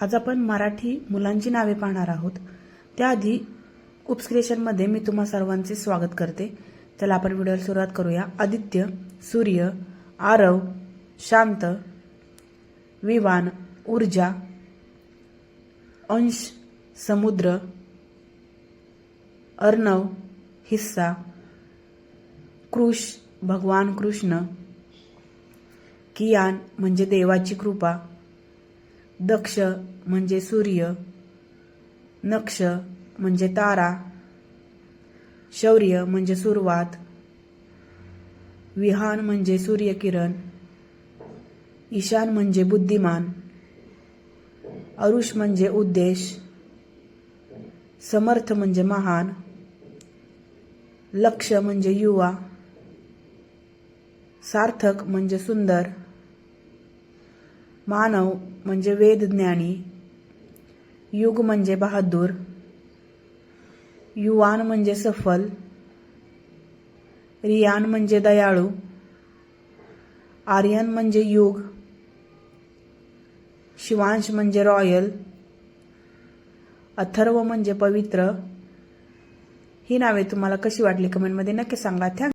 आज आपण मराठी मुलांची नावे पाहणार आहोत. त्याआधी उपस्क्रिएशनमध्ये मी तुम्हा सर्वांचे स्वागत करते. चला आपण व्हिडिओला सुरुवात करूया. आदित्य सूर्य आरव शांत विवान ऊर्जा अंश समुद्र अर्णव हिस्सा कृष भगवान कृष्ण कियान म्हणजे देवाची कृपा दक्ष म्हणजे सूर्य नक्ष म्हणजे तारा शौर्य म्हणजे सुरुवात विहान म्हणजे सूर्यकिरण ईशान म्हणजे बुद्धिमान अरुष म्हणजे उद्देश समर्थ म्हणजे महान लक्ष म्हणजे युवा सार्थक म्हणजे सुंदर. मानव म्हणजे वेदज्ञानी युग म्हणजे बहादूर युवान म्हणजे सफल रियान म्हणजे दयाळू आर्यन म्हणजे युग शिवांश म्हणजे रॉयल अथर्व म्हणजे पवित्र. ही नावे तुम्हाला कशी वाटली कमेंटमध्ये नक्की सांगा. थँक